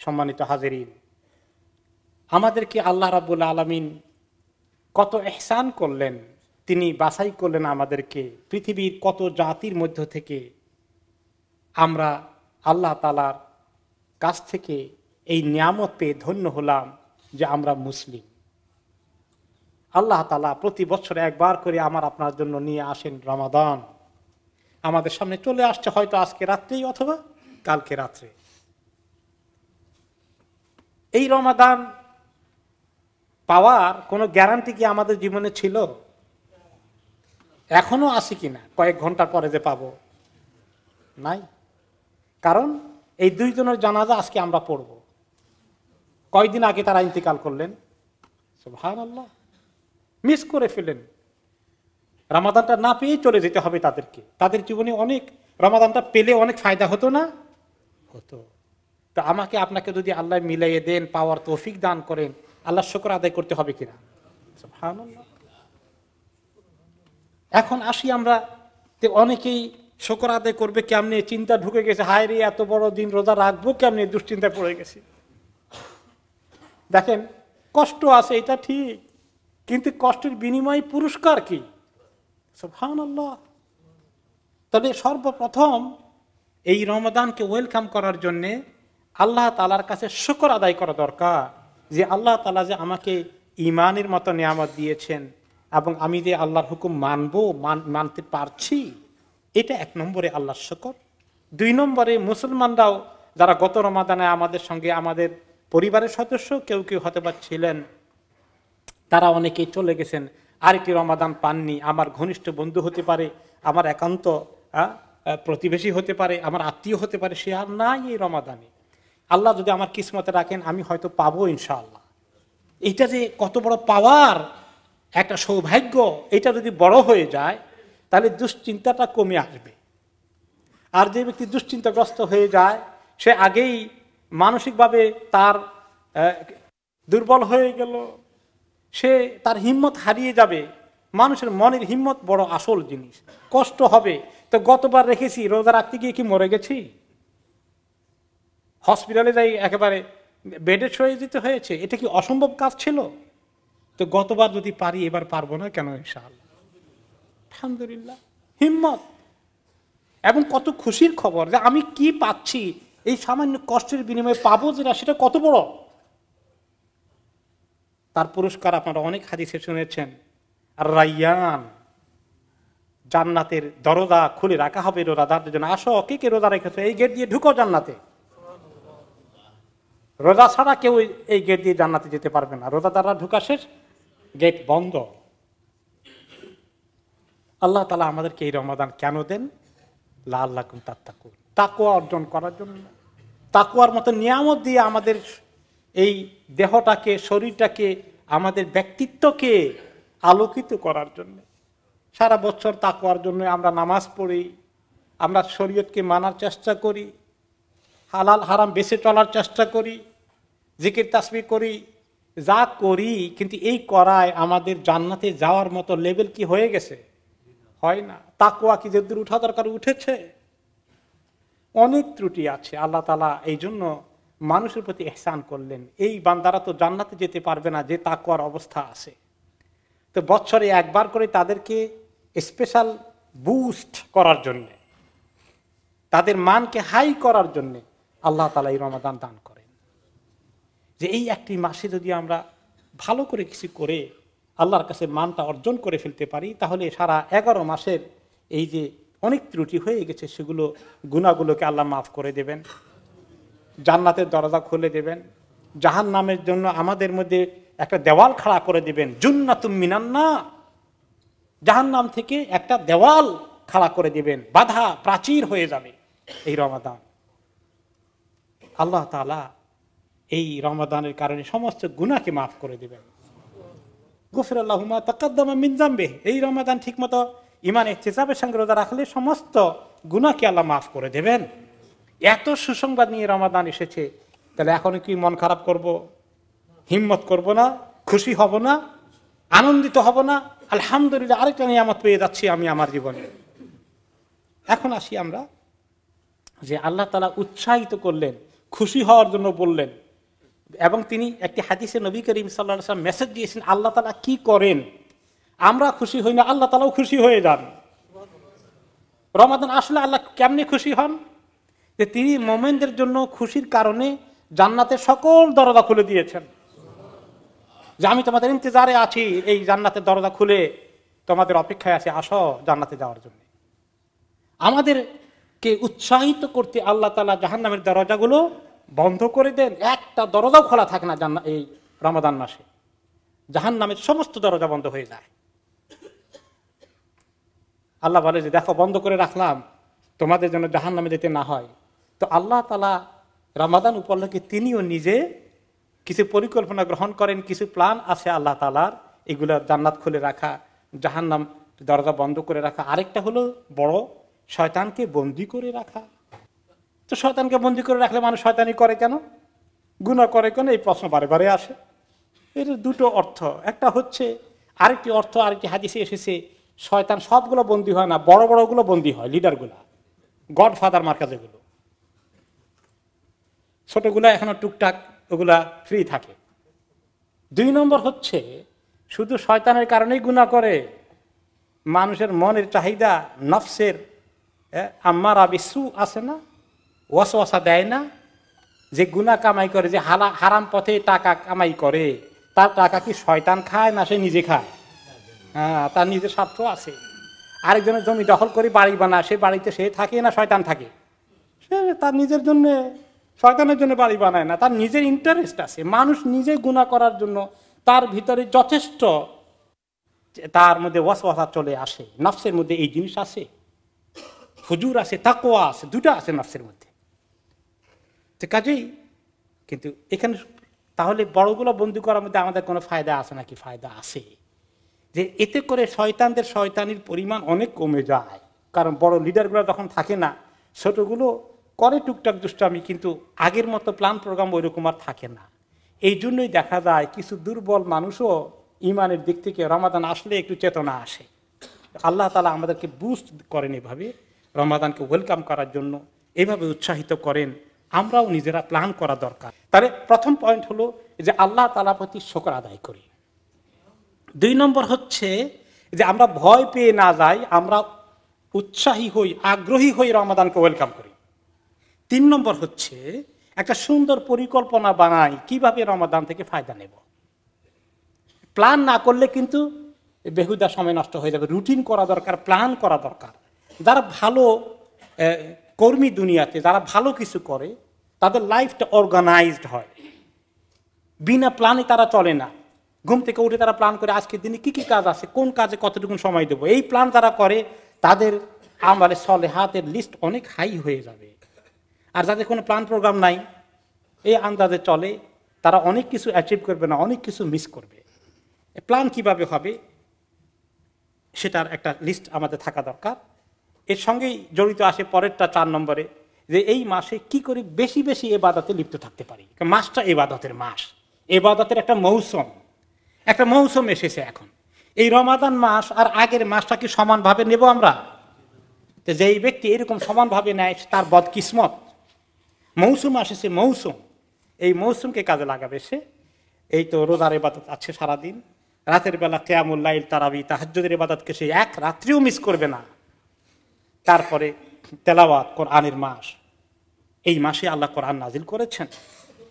সম্মানিত হাজেরিন, আমাদেরকে আল্লাহ রাবুল আলমিন কত এহসান করলেন, তিনি বাছাই করলেন আমাদেরকে, পৃথিবীর কত জাতির মধ্য থেকে আমরা আল্লাহ তালার কাছ থেকে এই নিয়ামত পেয়ে ধন্য হলাম যে আমরা মুসলিম। আল্লাহ তালা প্রতি বছর একবার করে আমার আপনার জন্য নিয়ে আসেন রমাদান। আমাদের সামনে চলে আসছে হয়তো আজকে রাত্রেই অথবা কালকে রাত্রে। এই রমাদান পাওয়ার কোনো গ্যারান্টি কি আমাদের জীবনে ছিল? এখনও আসি কিনা? কয়েক ঘণ্টার পরে যে পাবো। নাই। কারণ এই দুইজনের জানাজা আজকে আমরা পড়ব। কয়দিন আগে তারা ইন্তিকাল করলেন? ভান আল্লাহ মিস করে ফেলেন রামাদানটা না পেয়ে চলে যেতে হবে তাদেরকে। তাদের জীবনে অনেক রমাদানটা পেলে অনেক ফায়দা হতো না? হতো। তো আমাকে আপনাকে যদি আল্লাহ মিলাইয়ে দেন, পাওয়ার তৌফিক দান করেন, আল্লাহ শুক্র আদায় করতে হবে কিনা? এখন আসি আমরা অনেকেই শকর আদায় করবে কেমনে? চিন্তা ঢুকে গেছে, হায় এত বড় দিন রোজা রাখব কেমনে? দুশ্চিন্তায় পড়ে গেছি। দেখেন, কষ্ট আছে, এটা ঠিক, কিন্তু কষ্টের বিনিময় পুরস্কার কি? তবে সর্বপ্রথম এই রমাদানকে ওয়েলকাম করার জন্যে আল্লাহ তালার কাছে শুকর আদায় করা দরকার যে আল্লাহ তালা যে আমাকে ইমানের মতো নিয়ামত দিয়েছেন এবং আমি যে আল্লাহর হুকুম মানবো মানতে পারছি, এটা এক নম্বরে আল্লাহর শকর। দুই নম্বরে মুসলমানরাও যারা গত রমাদানে আমাদের সঙ্গে আমাদের পরিবারের সদস্য, কেউ কেউ হতে ছিলেন, তারা অনেকেই চলে গেছেন। আরেকটি রমাদান পাননি, আমার ঘনিষ্ঠ বন্ধু হতে পারে, আমার একান্ত প্রতিবেশী হতে পারে, আমার আত্মীয় হতে পারে, সে আর নাই এই রমাদানে। আল্লাহ যদি আমার কিসমতে রাখেন, আমি হয়তো পাবো ইনশাআল্লাহ। এটা যে কত বড় পাওয়ার, একটা সৌভাগ্য এটা যদি বড় হয়ে যায়, তাহলে দুশ্চিন্তাটা কমে আসবে। আর যে ব্যক্তি দুশ্চিন্তাগ্রস্ত হয়ে যায়, সে আগেই মানসিকভাবে তার দুর্বল হয়ে গেল, সে তার হিম্মত হারিয়ে যাবে। মানুষের মনের হিম্মত বড় আসল জিনিস, কষ্ট হবে। তো গতবার রেখেছি, রোজা রাখতে গিয়ে কি মরে গেছি? হসপিটালে যাই একেবারে বেডে সয়ে যেতে হয়েছে, এটা কি অসম্ভব কাজ ছিল? তো গতবার যদি পারি, এবার পারব না কেন ইনশাল আলহামদুলিল্লাহ, হিম্মত। এবং কত খুশির খবর যে আমি কি পাচ্ছি, এই সামান্য কষ্টের বিনিময়ে পাবো যেটা, সেটা কত বড়? তার পুরস্কার আপনারা অনেক হাদিসে শুনেছেন রাইয়ান জান্নাতের দরজা খুলে রাখা হবে, রোজাদারদের জন্য। আসো, কে কে রোজা রেখেছো? এই গেট দিয়ে ঢুকো জান্নাতে। রোজা ছাড়া কেউ এই গেট দিয়ে জান্নাতে যেতে পারবে না। রোজাদাররা ঢুকা শেষ গেট বন্ধ। আল্লাহ তালা আমাদেরকে এই রমাদান কেন দেন? লাল লাগুন তার তাকুন তাকুয়া অর্জন করার জন্য। তাকুয়ার মতো নিয়ামত দিয়ে আমাদের এই দেহটাকে, শরীরটাকে, আমাদের ব্যক্তিত্বকে আলোকিত করার জন্য। সারা বছর তাকুয়ার জন্য আমরা নামাজ পড়ি, আমরা শরীয়তকে মানার চেষ্টা করি। হালাল, হারাম বেছে চলার চেষ্টা করি, জিকির তাসমি করি, যা করি, কিন্তু এই করায় আমাদের জান্নাতে যাওয়ার মতো লেভেল কি হয়ে গেছে? হয় না। তাকুয়া কি যে দূর উঠা দরকার? উঠেছে। অনেক ত্রুটি আছে। আল্লাহ তালা এই জন্য মানুষের প্রতি এহসান করলেন। এই বান্দারা তো জান্নাতে যেতে পারবে না, যে তাকুয়ার অবস্থা আছে। তো বছরে একবার করে তাদেরকে স্পেশাল বুস্ট করার জন্যে, তাদের মানকে হাই করার জন্যে আল্লাহ তালা এই রমাদান দান করেন। যে এই একটি মাসে যদি আমরা ভালো করে কিছু করে আল্লাহর কাছে মানটা অর্জন করে ফেলতে পারি, তাহলে সারা এগারো মাসের এই যে অনেক ত্রুটি হয়ে গেছে, সেগুলো গুণাগুলোকে আল্লাহ মাফ করে দেবেন, জান্নাতের দরজা খুলে দেবেন জাহান নামের জন্য আমাদের মধ্যে একটা দেওয়াল খাড়া করে দিবেন, জুন্নাতুম মিনান্না জাহান নাম থেকে একটা দেওয়াল খাড়া করে দেবেন, বাধা প্রাচীর হয়ে যাবে এই রমাদান। আল্লাহ তালা এই রমাদানের কারণে সমস্ত গুণাকে মাফ করে দিবেন। গুফর আল্লাহুমা তাকাদ্দামা মিনজাম্বে এই রমাদান ঠিক মতো ইমান এহতেসাবের সঙ্গে রোজা রাখলে সমস্ত গুণাকে আল্লাহ মাফ করে দেবেন। এত সুসংবাদ নিয়ে রমাদান এসেছে, তাহলে এখন কি মন খারাপ করব? হিম্মত করব না? খুশি হব না? আনন্দিত হব না? আলহামদুলিল্লাহ আরেকটা নিয়ামত পেয়ে যাচ্ছি আমি আমার জীবনে। এখন আসি আমরা যে আল্লাহ তালা উৎসাহিত করলেন খুশি হওয়ার জন্য বললেন। এবং তিনি একটি হাদিসে নবী করিম সাল্লাহ মেসেজ দিয়েছেন, আল্লাহ তালা কি করেন? আমরা খুশি হই না, আল্লাহ তালাও খুশি হয়ে যান। রমাদান আসলে আল্লাহ কেমনি খুশি হন? যে তিনি মোমেনদের জন্য খুশির কারণে জান্নাতের সকল দরজা খুলে দিয়েছেন। যে আমি তোমাদের ইন্তজারে আছি, এই জান্নাতের দরজা খুলে তোমাদের অপেক্ষায় আছে, আসো জান্নাতে যাওয়ার জন্য। আমাদেরকে উৎসাহিত করতে আল্লাহ তালা জাহান নামের দরজাগুলো বন্ধ করে দেন। একটা দরজাও খোলা থাকে না এই রমাদান মাসে। জাহান নামের সমস্ত দরজা বন্ধ হয়ে যায়। আল্লাহ বলে যে, দেখো, বন্ধ করে রাখলাম। তোমাদের জন্য জাহান নামে যেতে না হয়। তো আল্লাহ তালা রমাদান উপলক্ষে তিনিও নিজে কিছু পরিকল্পনা গ্রহণ করেন, কিছু প্ল্যান আছে আল্লাহ তালার এগুলো জান্নাত খুলে রাখা, জাহান্নাম দরজা বন্ধ করে রাখা। আরেকটা হলো বড় শয়তানকে বন্দি করে রাখা। তো শয়তানকে বন্দি করে রাখলে মানুষ শয়তানি করে কেন? গুণা করে কেন? এই প্রশ্ন বারে বারে আসে। এর দুটো অর্থ। একটা হচ্ছে, আরেকটি অর্থ, আরেকটি হাদিসে এসেছে, শয়তান সবগুলো বন্দী হয় না, বড় বড়গুলো বন্দী হয়, লিডারগুলা। গড ফাদার মার্কা যেগুলো। ছোটগুলা এখনও টুকটাক, ওগুলা ফ্রি থাকে। দুই নম্বর হচ্ছে, শুধু শয়তানের কারণেই গুণা করে, মানুষের মনের চাহিদা, নফসের আম্মার আবিসু আছে না? ওয়াসওয়াসা দেয় না? যে গুণা কামাই করে, যে হালা হারাম পথে টাকা কামাই করে, তার টাকা কি শয়তান খায় না সে নিজে খায়? হ্যাঁ তার নিজের স্বার্থ আছে। আরেকজনের জমি দখল করে বাড়ি বানায়, সে বাড়িতে সে থাকে না, শয়তান থাকে? সে তার নিজের জন্য, শয়তানের জন্য বাড়ি বানায় না। তার নিজের ইন্টারেস্ট আছে। মানুষ নিজে গুণা করার জন্য তার ভিতরে যথেষ্ট, তার মধ্যে ওয়াসওয়াসা চলে আসে। নফসের মধ্যে এই জিনিস আছে? হুজুর আছে তাকোয়া আছে দুটা আছে নফসের মধ্যে। তো কাজেই কিন্তু এখানে তাহলে বড়গুলো বন্দি করার মধ্যে আমাদের কোনো ফায়দা আছে নাকি? ফায়দা আছে। যে এতে করে শয়তানদের শয়তানির পরিমাণ অনেক কমে যায়। কারণ বড় লিডারগুলো তখন থাকে না, ছোটগুলো করে টুকটাক দুষ্টামি, কিন্তু আগের মতো প্ল্যান প্রোগ্রাম ওইরকম আর থাকে না। এই জন্যই দেখা যায় কিছু দুর্বল মানুষও ইমানের দিক থেকে রমাদান আসলে একটু চেতনা আসে। আল্লাহ তালা আমাদেরকে বুস্ট করেন এভাবে। রমাদানকে ওয়েলকাম করার জন্য এভাবে উৎসাহিত করেন, আমরাও নিজেরা প্ল্যান করা দরকার। তাহলে প্রথম পয়েন্ট হলো যে আল্লাহ তালা প্রতি শকর আদায় করি। দুই নম্বর হচ্ছে যে আমরা ভয় পেয়ে না যাই, আমরা উৎসাহী হই, আগ্রহী হই রমাদানকে ওয়েলকাম করি। তিন নম্বর হচ্ছে একটা সুন্দর পরিকল্পনা বানাই, কীভাবে রমাদান থেকে ফায়দা নেব। প্ল্যান না করলে কিন্তু বেহুদা সময় নষ্ট হয়ে যাবে। রুটিন করা দরকার প্ল্যান করা দরকার। যারা ভালো কর্মী দুনিয়াতে, যারা ভালো কিছু করে, তাদের লাইফটা অর্গানাইজড হয়। বিনা প্ল্যানে তারা চলে না। ঘুম থেকে উঠে তারা প্ল্যান করে, আজকের দিনে কি কি কাজ আছে, কোন কাজে কতটুকু সময় দেবো? এই প্ল্যান তারা করে, তাদের আমার সলে হাতের লিস্ট অনেক হাই হয়ে যাবে। আর যাদের কোনো প্ল্যান প্রোগ্রাম নাই, এই আন্দাজে চলে, তারা অনেক কিছু অ্যাচিভ করবে না, অনেক কিছু মিস করবে। প্ল্যান কীভাবে হবে, সেটার একটা লিস্ট আমাদের থাকা দরকার। এর সঙ্গেই জড়িত আসে পরেরটা চার নম্বরে, যে এই মাসে কি করে বেশি বেশি এবাদতে লিপ্ত থাকতে পারি? মাসটা এবাদতের মাস। এবাদতের একটা মৌসুম। একটা মৌসুম এসেছে এখন। এই রমাদান মাস আর আগের মাসটা কি সমানভাবে নেব আমরা? তো যেই ব্যক্তি এরকম সমানভাবে নেয় তার বদকিসমত। মৌসুম আসেছে মৌসুম। এই মৌসুমকে কাজে লাগাবে সে। এই তো রোজার এবাদত আছে সারাদিন। রাতের বেলা কেয়ামুল্লাইল তারাবি তাহাজ্যদের এবাদতকে সে এক রাত্রিও মিস করবে না। তারপরে তেলাওয়াত কোরআনের মাস। এই মাসে আল্লাহ কোরআন নাজিল করেছেন।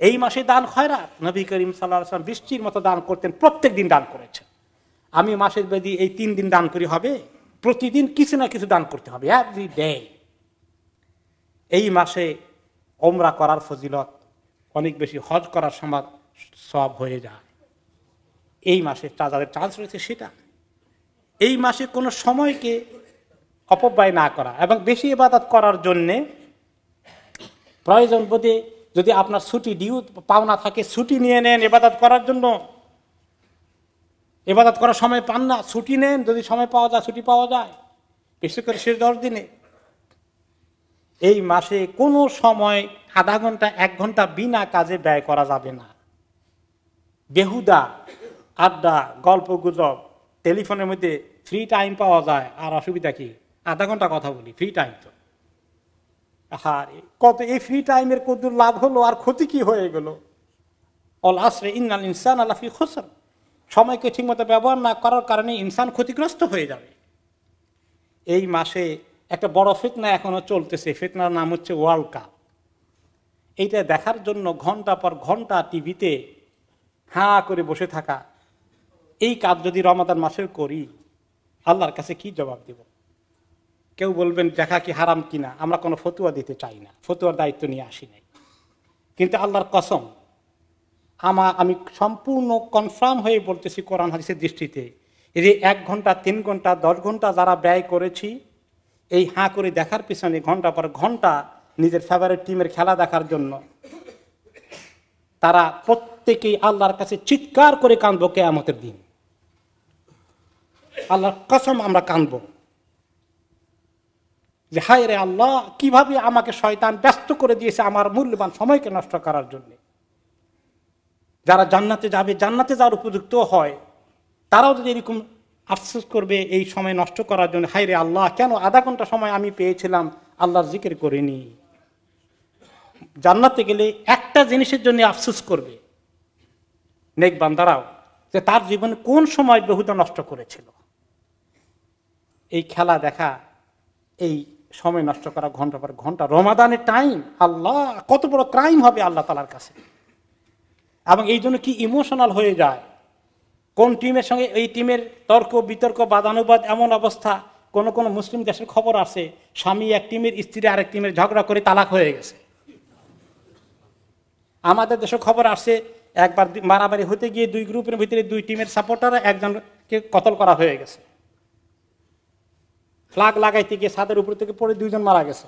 এই মাসে দান খয়রাত। নবী করিম সাল্লাহ বৃষ্টির মতো দান করতেন, প্রত্যেক দিন দান করেছেন। আমি মাসের বেদি এই তিন দিন দান করি হবে, প্রতিদিন কিছু না কিছু দান করতে হবে এভরি ডে এই মাসে ওমরা করার ফজিলত, অনেক বেশি হজ করার সময় সব হয়ে যায়। এই মাসে যাদের চান্স রয়েছে সেটা। এই মাসে কোনো সময়কে অপব্যয় না করা এবং বেশি ইবাদত করার জন্যে প্রয়োজন বোধে যদি আপনার ছুটি ডিউ পাওনা থাকে, ছুটি নিয়ে নেন এবাদত করার জন্য। এবাদত করার সময় পান না, ছুটি নেন, যদি সময় পাওয়া যায়, ছুটি পাওয়া যায়। বিশেষ করে শেষ দশ দিনে। এই মাসে কোনো সময় আধা ঘণ্টা, এক ঘণ্টা বিনা কাজে ব্যয় করা যাবে না। বেহুদা, আড্ডা, গল্প গুজব, টেলিফোনের মধ্যে ফ্রি টাইম পাওয়া যায়, আর অসুবিধা কি? আধা ঘণ্টা কথা বলি ফ্রি টাইম তো। হ্যাঁ কত এই ফ্রি টাইমের কত লাভ হলো আর ক্ষতি কি হয়ে গেল? অল আসরে ইন্নাল ইনসান আল্লাফি খোসর। সময়কে ঠিকমতো ব্যবহার না করার কারণে ইনসান ক্ষতিগ্রস্ত হয়ে যাবে। এই মাসে একটা বড় ফিতনা এখনও চলতেছে ফিতনার নাম হচ্ছে ওয়ার্ল্ড কাপ এইটা দেখার জন্য ঘণ্টা পর ঘণ্টা টিভিতে হাঁ করে বসে থাকা এই কাজ যদি রমাদান মাসের করি আল্লাহর কাছে কি জবাব দেব? কেউ বলবেন, দেখা কি হারাম কিনা? আমরা কোনো ফতুয়া দিতে চাই না। ফতুয়ার দায়িত্ব নিয়ে আসি নাই। কিন্তু আল্লাহর কসম, আমা, আমি সম্পূর্ণ কনফার্ম হয়ে বলতেছি কোরআন হাদিসের দৃষ্টিতে, এই যে এক ঘণ্টা, তিন ঘণ্টা, দশ ঘণ্টা যারা ব্যয় করেছি, এই হাঁ করে দেখার পিছনে ঘণ্টা পর ঘণ্টা নিজের ফেভারিট টিমের খেলা দেখার জন্য, তারা প্রত্যেকেই আল্লাহর কাছে চিৎকার করে কাঁদবো কেয়ামতের দিন। আল্লাহর কসম আমরা কাঁদবো। যে, হায় রে আল্লাহ, কীভাবে আমাকে শয়তান ব্যস্ত করে দিয়েছে আমার মূল্যবান সময়কে নষ্ট করার জন্য? যারা জান্নাতে যাবে, জান্নাতে যাওয়ার উপযুক্ত হয়, তারাও যদি এরকম আফসোস করবে, এই সময় নষ্ট করার জন্য, হায় রে আল্লাহ, কেন আধা ঘণ্টা সময় আমি পেয়েছিলাম, আল্লাহর জিকির করিনি? জান্নাতে গেলে একটা জিনিসের জন্য আফসোস করবে, নেক বান্দারাও, যে তার জীবনে কোন সময় বহুদা নষ্ট করেছিল? এই খেলা দেখা, এই সময় নষ্ট করা ঘণ্টা পর ঘণ্টা, রমাদানের টাইম আল্লাহ, কত বড় ক্রাইম হবে আল্লাহ তালার কাছে। এবং এই জন্য কি ইমোশনাল হয়ে যায়? কোন টিমের সঙ্গে, এই টিমের তর্ক, বিতর্ক, বাদানুবাদ এমন অবস্থা? কোন কোন মুসলিম দেশের খবর আছে, স্বামী এক টিমের স্ত্রী আরেক টিমের ঝগড়া করে তালাক হয়ে গেছে। আমাদের দেশে খবর আসছে, একবার মারামারি হতে গিয়ে দুই গ্রুপের ভিতরে দুই টিমের সাপোর্টার একজনকে কতল করা হয়ে গেছে। ফ্লাগ লাগাইতে গিয়ে ছাদের উপর থেকে পড়ে দুইজন মারা গেছে।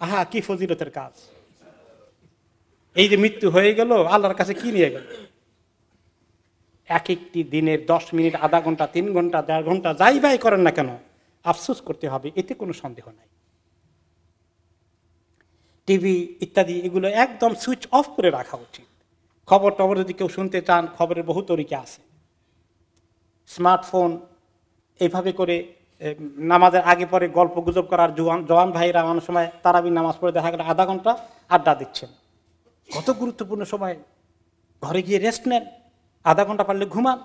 আহা, কি ফজিলতের কাজ। এই যে মৃত্যু হয়ে গেল, আল্লাহর কাছে কি নিয়ে গেল? এক একটি দিনের দশ মিনিট, আধা ঘণ্টা, তিন ঘণ্টা, দেড় ঘণ্টা, যাই বাই করেন না কেন, আফসোস করতে হবে, এতে কোনো সন্দেহ নাই। টিভি ইত্যাদি এগুলো একদম সুইচ অফ করে রাখা উচিত। খবর টবর যদি কেউ শুনতে চান, খবরের বহু তরিকা আছে। স্মার্টফোন এইভাবে করে নামাজের আগে পরে গল্প গুজব করার জোয়ান জওয়ান ভাইরা অনেক সময় তারাবি নামাজ পড়ে দেখা গেল আধা ঘণ্টা আড্ডা দিচ্ছেন। কত গুরুত্বপূর্ণ সময়। ঘরে গিয়ে রেস্ট নেন, আধা ঘণ্টা পারলে ঘুমান,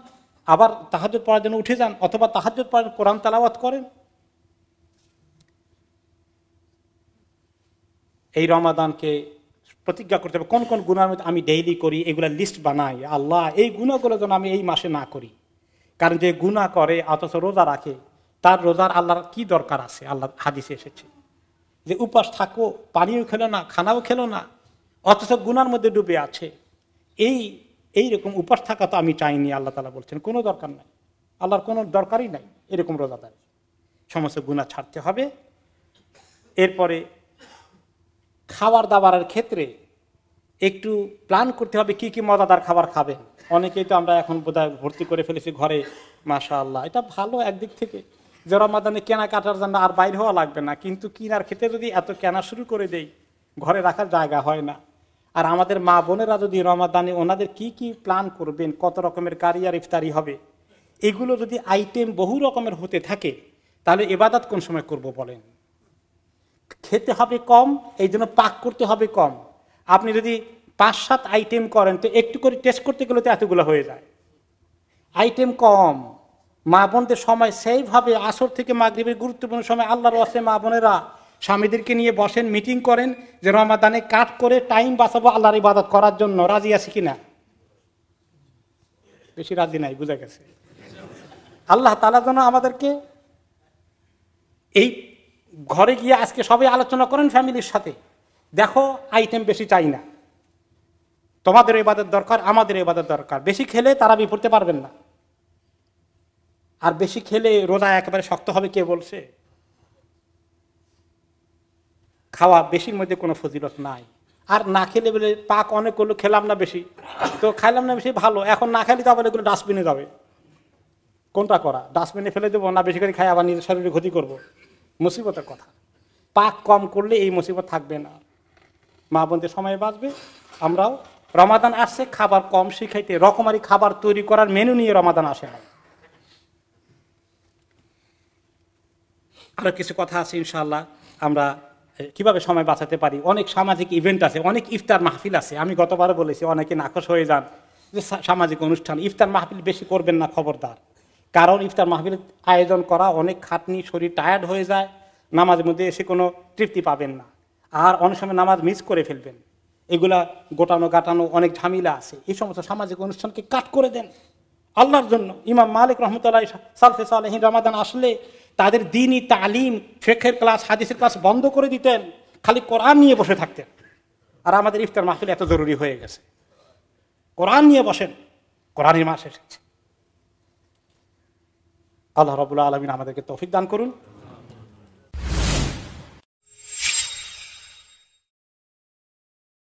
আবার তাহাজত পড়ার জন্য উঠে যান অথবা তাহাজত পড়ার কোরআন তালাওয়াত করেন। এই রমাদানকে প্রতিজ্ঞা করতে হবে। কোন কোন গুণার মধ্যে আমি ডেইলি করি, এগুলা লিস্ট বানাই। আল্লাহ, এই গুণাগুলো যেন আমি এই মাসে না করি। কারণ যে গুণা করে, অথচ রোজা রাখে তার রোজার আল্লাহর কি দরকার আছে? আল্লাহ হাদিসে এসেছে। যে উপাস থাকো, পানিও খেলো না, খানাও খেলো না, অথচ গুনার মধ্যে ডুবে আছে। এই এই রকম উপাস থাকা তো আমি চাইনি, আল্লাহ তালা বলছেন। কোনো দরকার নাই। আল্লাহর কোনো দরকারই নাই এরকম রোজাদার। সমস্ত গুণা ছাড়তে হবে। এরপরে খাবার দাবারের ক্ষেত্রে একটু প্ল্যান করতে হবে কি কি মজাদার খাবার খাবেন। অনেকেই তো আমরা এখন বোধহয় ভর্তি করে ফেলেছি ঘরে মাসা আল্লাহ এটা ভালো একদিক থেকে। যে রমাদানে কেনা কাটার জন্য আর বাইর হওয়া লাগবে না। কিন্তু কিনার ক্ষেত্রে যদি এত কেনা শুরু করে দেই, ঘরে রাখার জায়গা হয় না। আর আমাদের মা বোনেরা যদি রমাদানে ওনাদের কি কি প্ল্যান করবেন, কত রকমের কারিয়ার ইফতারি হবে, এগুলো যদি আইটেম বহু রকমের হতে থাকে, তাহলে এবাদাত কোন সময় করব বলেন? খেতে হবে কম, এই জন্য পাক করতে হবে কম। আপনি যদি পাঁচ সাত আইটেম করেন, তো একটু করে টেস্ট করতে গেলে তো এতগুলো হয়ে যায়। আইটেম কম। মা বোনদের সময় সেইভাবে আসর থেকে মাগরীবের গুরুত্বপূর্ণ সময় আল্লাহর ওয়াসে মা বোনেরা স্বামীদেরকে নিয়ে বসেন মিটিং করেন যে রমাদানে কাট করে টাইম বাঁচাবো আল্লাহর ইবাদত করার জন্য। রাজি আছে কিনা? বেশি রাজি নাই, বুঝা গেছে। আল্লাহ তালা যেন আমাদেরকে এই ঘরে গিয়ে আজকে সবাই আলোচনা করেন ফ্যামিলির সাথে। দেখো আইটেম বেশি চাই না। তোমাদের এবাদের দরকার আমাদের এবাদের দরকার। বেশি খেলে তারা পড়তে পারবেন না। আর বেশি খেলে রোজা একেবারে শক্ত হবে কে বলছে? খাওয়া বেশির মধ্যে কোনো ফজিলত নাই। আর না খেলে বলে পাক অনেক করল, খেলাম না বেশি। তো খাইলাম না বেশি, ভালো। এখন না খেলে তো আবার এগুলো ডাস্টবিনে যাবে। কোনটা করা? ডাস্টবিনে ফেলে দেবো না বেশি করে খাই, আবার নিজের শরীরে ক্ষতি করব? মুসিবতের কথা। পাক কম করলে এই মুসিবত থাকবে না। মা বোনদের সময় বাঁচবে। আমরাও। রমাদান আসছে, খাবার কম শিখাইতে। রকমারি খাবার তৈরি করার মেনু নিয়ে রমাদান আসে না। আরও কিছু কথা আছে ইনশাল্লাহ আমরা কীভাবে সময় বাঁচাতে পারি? অনেক সামাজিক ইভেন্ট আছে, অনেক ইফতার মাহফিল আছে। আমি গতবার বলেছি, অনেকে নাকশ হয়ে যান যে সামাজিক অনুষ্ঠান। ইফতার মাহফিল বেশি করবেন না খবরদার। কারণ ইফতার মাহফিল আয়োজন করা, অনেক খাটনি, শরীর টায়ার্ড হয়ে যায়, নামাজের মধ্যে এসে কোনো তৃপ্তি পাবেন না। আর অনেক সময় নামাজ মিস করে ফেলবেন। এগুলা গোটানো গাটানো অনেক ঝামেলা আছে। এই সমস্ত সামাজিক অনুষ্ঠানকে কাট করে দেন। আল্লাহর জন্য। ইমাম মালিক রহমতুল্লাহ সালফে সালেহিন রামাদান আসলে তাদের দিনই তালিম ফেখের ক্লাস, হাদিসের ক্লাস বন্ধ করে দিতেন, খালি কোরআন নিয়ে বসে থাকতেন। আর আমাদের ইফতার মাহফিল এত জরুরি হয়ে গেছে। কোরআন নিয়ে বসেন কোরআনের মাস এসেছে। আল্লাহ রবুল্লা আলমিন আমাদেরকে তৌফিক দান করুন।